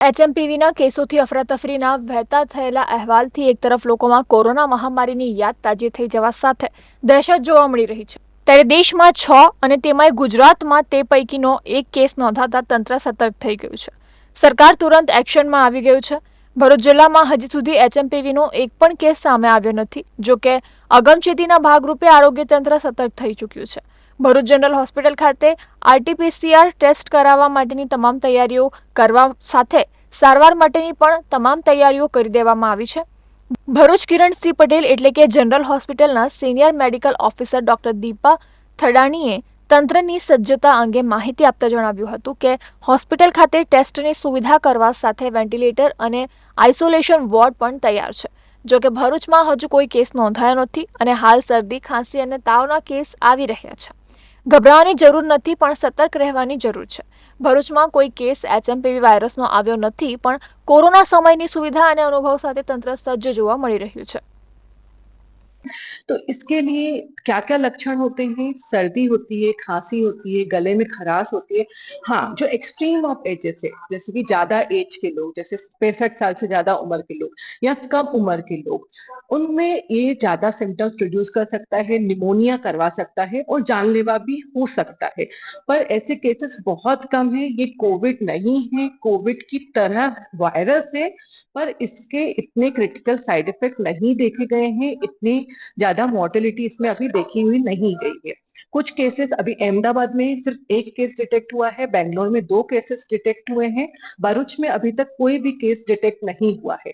એચએમપીવીના કેસોથી અફરાતફરીના વહેતા થયેલા અહેવાલથી એક તરફ લોકોમાં કોરોના મહામારીની યાદ તાજી થઈ જવા સાથે દહેશત જોવા મળી રહી છે. ત્યારે દેશમાં છ અને તેમાંય ગુજરાતમાં તે પૈકીનો એક કેસ નોંધાતા તંત્ર સતર્ક થઈ ગયું છે. સરકાર તુરંત એક્શનમાં આવી ગયું છે. ભરૂચ જિલ્લામાં હજી સુધી એચએમપીવીનો એક પણ કેસ સામે આવ્યો નથી, જો કે અગમચેતીના ભાગરૂપે આરોગ્ય તંત્ર સતર્ક થઈ ચૂક્યું છે. ભરૂચ જનરલ હોસ્પિટલ ખાતે આરટીપીસીઆર ટેસ્ટ કરાવવા માટેની તમામ તૈયારીઓ કરવા સાથે સારવાર માટેની પણ તમામ તૈયારીઓ કરી દેવામાં આવી છે. ભરૂચ કિરણસિંહ પટેલ એટલે કે જનરલ હોસ્પિટલના senior medical officer doctor Deepa થડાણીએ તંત્રની સજ્જતા અંગે માહિતી આપતા જણાવ્યું હતું કે હોસ્પિટલ ખાતે ટેસ્ટની સુવિધા કરવા સાથે વેન્ટિલેટર અને આઇસોલેશન વોર્ડ પણ તૈયાર છે. જો કે ભરૂચમાં હજુ કોઈ કેસ નોંધાયો નથી અને હાલ શરદી, ખાંસી અને તાવના કેસ આવી રહ્યા છે. ગભરાવાની જરૂર નથી, પણ સતર્ક રહેવાની જરૂર છે. ભરૂચમાં કોઈ કેસ એચએમપીવી વાયરસનો આવ્યો નથી, પણ કોરોના સમયની સુવિધા અને અનુભવ સાથે તંત્ર સજ્જ જોવા મળી રહ્યું છે. तो इसके लिए क्या क्या लक्षण होते हैं? सर्दी होती है, खांसी होती है, गले में खराश होती है। हाँ जो एक्सट्रीम ऑफ़ एजेस है जैसे कि ज़्यादा एज के लोग, जैसे पैंसठ साल से ज़्यादा उम्र के लोग या कम उम्र के लोग, उनमें ये ज़्यादा सिम्टम्स प्रोड्यूस कर सकता है निमोनिया करवा सकता है और जानलेवा भी हो सकता है। पर ऐसे केसेस बहुत कम है, ये कोविड नहीं है। कोविड की तरह वायरस है, पर इसके इतने क्रिटिकल साइड इफ़ेक्ट नहीं देखे गए हैं, इतनी ज़्यादा मोर्टेलिटी इसमें अभी देखी हुई नहीं गई है। कुछ केसेस अभी अहमदाबाद में सिर्फ़ एक केस डिटेक्ट हुआ है, बेंगलोर में दो केसेस डिटेक्ट हुए हैं, भरूच में अभी तक कोई भी केस डिटेक्ट नहीं हुआ है।